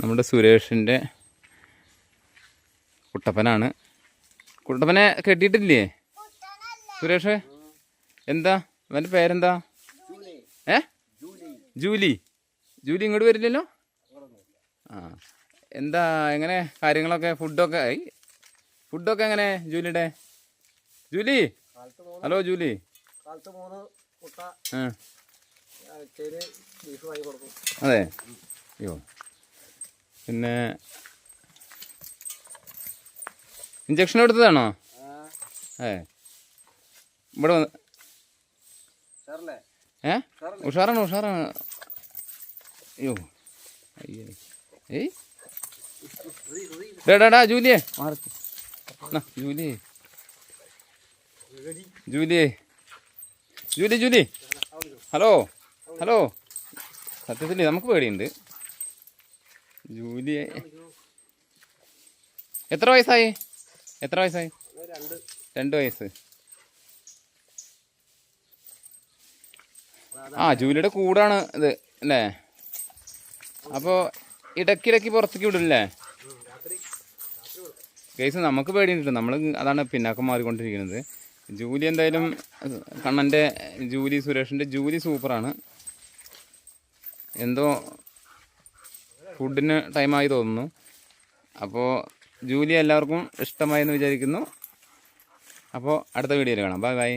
നമ്മുടെ സുരേഷിന്റെ കുട്ടപ്പനാണ്. കുട്ടപ്പനെ കെട്ടിയിട്ടില്ലേ? സുരേഷ് എന്താ? അവന്റെ പേരെന്താ? ഏ? ജൂലി. ജൂലി ഇങ്ങോട്ട് വരില്ലല്ലോ? ആ. എന്താ എങ്ങനെ കാര്യങ്ങളൊക്കെ ഫുഡൊക്കെ ഫുഡൊക്കെ എങ്ങനെ ജൂലിയുടെ? ജൂലി? Hello Julie. അതെ. മൂന്ന് പിന്നെ ഇഞ്ചക്ഷൻ എടുത്തതാണോ? ഏ. ഇവിടെ വന്ന് ഏ? ഉഷാറാണ്? ഉഷാറാണ്. അയ്യോ. അയ്യേ. ഏയ്. ഡാ ജൂലിയെ. ജൂലിയെ. ജൂലിയെ. Julie Julie hello. ഹലോ. സത്യത്തിൽ നമുക്ക് പേടിയുണ്ട്. ജൂലിയെ എത്ര വയസ്സായി? എത്ര വയസ്സായി? രണ്ട് വയസ്സ്. ആ ജൂലിയുടെ കൂടാണ് ഇത് അല്ലേ? അപ്പോൾ ഇടയ്ക്കിടയ്ക്ക് പുറത്തേക്ക് വിടില്ലേ കേസ് നമുക്ക് പേടിയുണ്ട്. നമ്മൾ അതാണ് പിന്നാക്കം മാറിക്കൊണ്ടിരിക്കുന്നത്. ജൂലി എന്തായാലും കണ്ണന്റെ ജൂലി സുരേഷിന്റെ ജൂലി സൂപ്പറാണ്. എന്തോ ഫുഡിന് ടൈമായി തോന്നുന്നു. അപ്പോൾ ജൂലി എല്ലാവർക്കും ഇഷ്ടമായി എന്ന് വിചാരിക്കുന്നു. അപ്പോൾ അടുത്ത വീഡിയോയിൽ കാണാം. Bye bye.